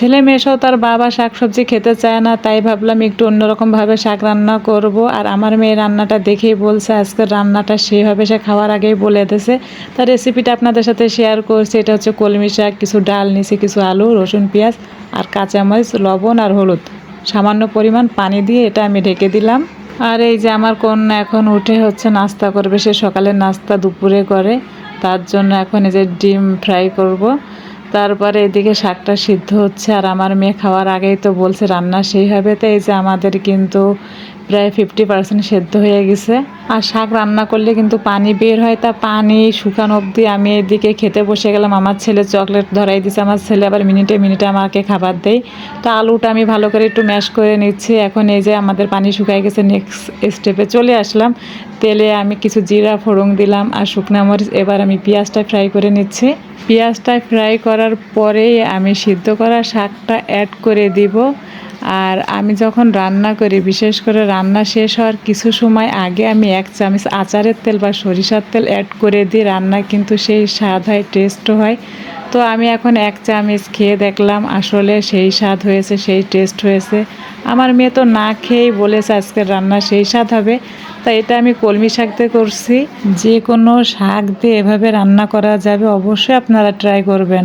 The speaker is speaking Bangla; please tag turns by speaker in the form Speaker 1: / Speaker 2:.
Speaker 1: ছেলে মেয়েসহ তার বাবা শাক সবজি খেতে চায় না, তাই ভাবলাম একটু অন্যরকমভাবে শাক রান্না করব। আর আমার মেয়ে রান্নাটা দেখেই বলছে, আজকের রান্নাটা সেভাবে সে খাওয়ার আগেই বলে দিয়েছে। তার রেসিপিটা আপনাদের সাথে শেয়ার করছি, এটা হচ্ছে কলমি শাক, কিছু ডাল নিচে কিছু আলু, রসুন, পেঁয়াজ আর কাঁচামরিচ, লবণ আর হলুদ। সামান্য পরিমাণ পানি দিয়ে এটা আমি ঢেকে দিলাম। আর এই যে আমার কন্যা এখন উঠে হচ্ছে নাস্তা করবে, সে সকালের নাস্তা দুপুরে করে। তার জন্য এখন এই যে ডিম ফ্রাই করব। তারপরে এদিকে শাকটা সিদ্ধ হচ্ছে আর আমার মেয়ে খাওয়ার আগেই তো বলছে রান্না সেই হবে। তো এই যে আমাদের কিন্তু প্রায় ফিফটি পার্সেন্ট সেদ্ধ হয়ে গেছে। আর শাক রান্না করলে কিন্তু পানি বের হয়, তা পানি শুকানো অবধি আমি এদিকে খেতে বসে গেলাম। আমার ছেলে চকলেট ধরাই দিছে, আমার ছেলে আবার মিনিটে মিনিটে আমাকে খাবার দেয়। তো আলুটা আমি ভালো করে একটু ম্যাশ করে নিচ্ছি। এখন এই যে আমাদের পানি শুকাই গেছে নেক্সট স্টেপে চলে আসলাম। তেলে আমি কিছু জিরা ফোড়ং দিলাম আর শুকনা মরিচ। এবার আমি পেঁয়াজটা ফ্রাই করে নিচ্ছি। পেঁয়াজটা ফ্রাই করার পরেই আমি সিদ্ধ করা শাকটা অ্যাড করে দিব। আর আমি যখন রান্না করি, বিশেষ করে রান্না শেষ হওয়ার কিছু সময় আগে আমি এক চামচ আচারের তেল বা সরিষার তেল অ্যাড করে দিই। রান্না কিন্তু সেই স্বাদ হয় টেস্টও হয়। তো আমি এখন এক চামচ খেয়ে দেখলাম, আসলে সেই স্বাদ হয়েছে, সেই টেস্ট হয়েছে। আমার মেয়ে তো না খেয়েই বলেছে আজকের রান্না সেই স্বাদ হবে। তাই এটা আমি কলমি শাক দিয়ে করছি। যে কোনো শাক দিয়ে এভাবে রান্না করা যাবে, অবশ্যই আপনারা ট্রাই করবেন।